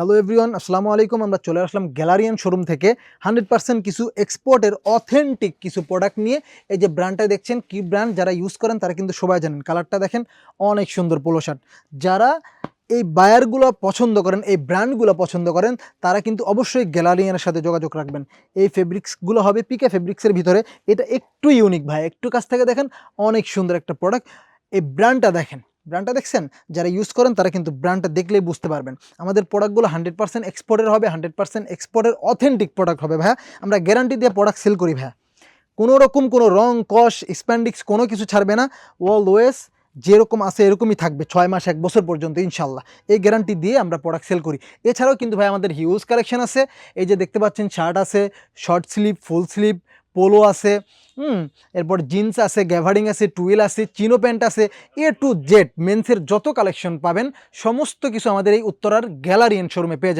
Hello everyone আসসালামু আলাইকুম। আমরা চলে আসলাম গ্যালারিয়ান শোরুম থেকে। হান্ড্রেড পার্সেন্ট কিছু এক্সপোর্টের অথেন্টিক কিছু প্রোডাক্ট নিয়ে। এই যে ব্র্যান্ডটা দেখছেন, কি ব্র্যান্ড যারা ইউজ করেন, তারা কিন্তু সবাই জানেন। কালারটা দেখেন, অনেক সুন্দর পোলো শার্ট যারা এই বায়ারগুলো পছন্দ করেন, এই ব্র্যান্ডগুলো পছন্দ করেন, তারা কিন্তু অবশ্যই গ্যালারিয়ানের সাথে যোগাযোগ রাখবেন। এই ফেব্রিক্সগুলো হবে পিকে ফেব্রিক্সের ভিতরে। এটা একটু ইউনিক ভাই। একটু কাছ থেকে দেখেন, অনেক সুন্দর একটা প্রোডাক্ট এই ব্র্যান্ডটা দেখেন। ব্র্যান্ডটা দেখছেন? যারা ইউজ করেন, তারা কিন্তু ব্র্যান্ডটা দেখলেই বুঝতে পারবেন। আমাদের প্রোডাক্টগুলো হান্ড্রেড পার্সেন্ট এক্সপোর্টের হবে হান্ড্রেড পার্সেন্ট এক্সপোর্টের অথেন্টিক প্রোডাক্ট হবে, ভাইয়া। আমরা গ্যারান্টি দিয়ে প্রোডাক্ট সেল করি, ভাইয়া। কোনো রকম কোনো রং কস স্প্যান্ডিক্স কোনো কিছু ছাড়বে না। অলওয়েজ যেরকম আছে এরকমই থাকবে, ছয় মাস, এক বছর পর্যন্ত ইনশাল্লাহ এই গ্যারান্টি দিয়ে আমরা প্রোডাক্ট সেল করি। এছাড়াও কিন্তু ভাই আমাদের হিউজ কালেকশন আছে। এই যে দেখতে পাচ্ছেন শার্ট আছে short sleeve full sleeve polo আছে, হুম, এরপর জিন্স আছে গ্যাভারিং আছে টুয়েল আছে চিনো প্যান্ট আছে এ টু জেড মেন্সের যত কালেকশন পাবেন, সমস্ত কিছু আমাদের এই উত্তরার গ্যালারিয়ান শোরুমে পেয়ে যাবেন।